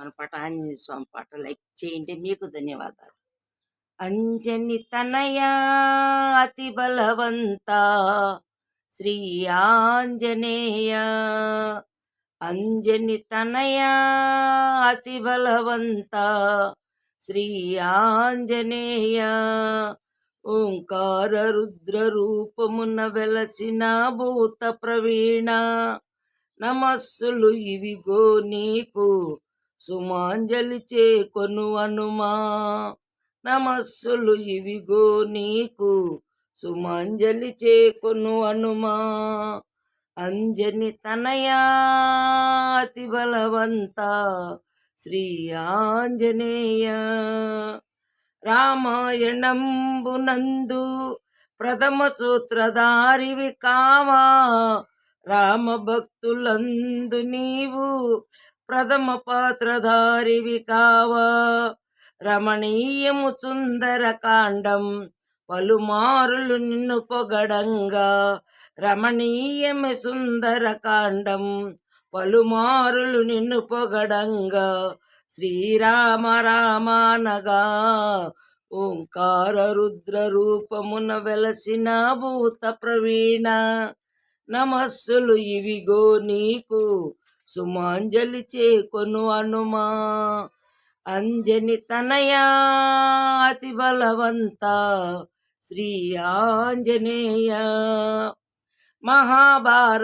మన పాట ఆంజనేయ స్వామి పాట లైక్ చేయండి. మీకు ధన్యవాదాలు. అంజని తనయ అతి బలవంత శ్రీ ఆంజనేయ. అంజని తనయ అతి బలవంత శ్రీ ఆంజనేయ. ఓంకార రుద్ర రూపమున వెలసిన భూత ప్రవీణ నమస్సులు ఇవిగో నీకు. సుమాంజలి చేకొను అనుమా నమస్సులు ఇవిగో నీకు సుమాంజలి చేకొను అనుమా అంజని తనయా అతి బలవంత శ్రీ ఆంజనేయ రామాయణంబునందు ప్రథమ సూత్రధారివి కావా. రామ భక్తులందు నీవు ప్రథమ పాత్రధారివి కావా రమణీయము సుందర కాండం పలుమారులు నిన్ను పొగడంగా. రమణీయము సుందర కాండం పలుమారులు నిన్ను పొగడంగా. శ్రీరామ రామానగా ఓంకార రుద్ర రూపమున వెలసిన భూత ప్రవీణ. నమస్సులు ఇవిగో నీకు. సుమాంజలి చేకొను అనుమా. అంజని తనయా అతి బలవంత శ్రీ ఆంజనేయ. మహాభారతంబునందు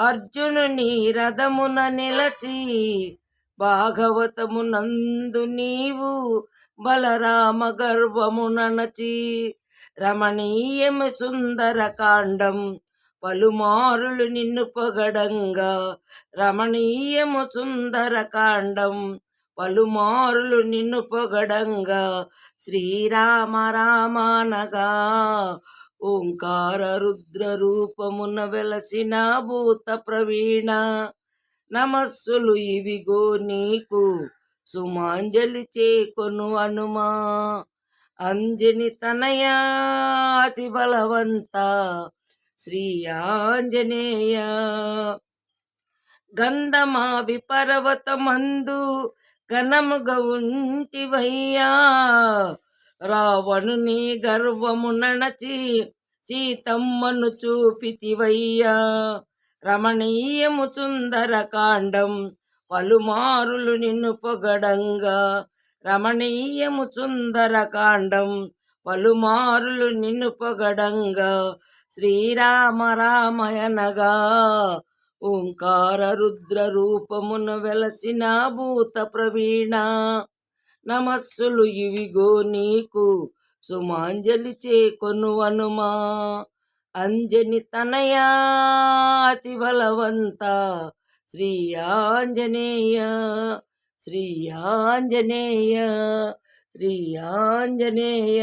అర్జునుని రథమున నిలచి భాగవతమునందు నీవు బలరామ గర్వమునచి రమణీయము సుందర కాండం పలుమారులు నిన్ను పొగడంగా. రమణీయము సుందర కాండం పలుమారులు నిన్ను పొగడంగా. శ్రీరామ రామానగా. ఓంకార రుద్ర రూపమున వెలసిన భూత ప్రవీణ. నమస్సులు ఇవిగో నీకు. సుమాంజలి చేకొను అనుమా. అంజని తనయా అతి బలవంత. శ్రీ ఆంజనేయ గంధమావి పర్వతమందు ఘనముగా ఉంటివయ్యా. రావణుని గర్వము నణచి సీతమ్మను చూపితివయ్యా. రమణీయము సుందర కాండం పలుమారులు నిన్ను పొగడంగా. రమణీయము సుందర కాండం పలుమారులు నిన్ను పొగడంగా. శ్రీరామ రామయనగా ఓంకార రుద్ర రూపమున వెలసిన భూత ప్రవీణ నమస్సులు ఇవిగో నీకు సుమాంజలి చేకొను అనుమా. అంజని తనయా అతి బలవంత శ్రీ ఆంజనేయ శ్రీ ఆంజనేయ శ్రీ ఆంజనేయ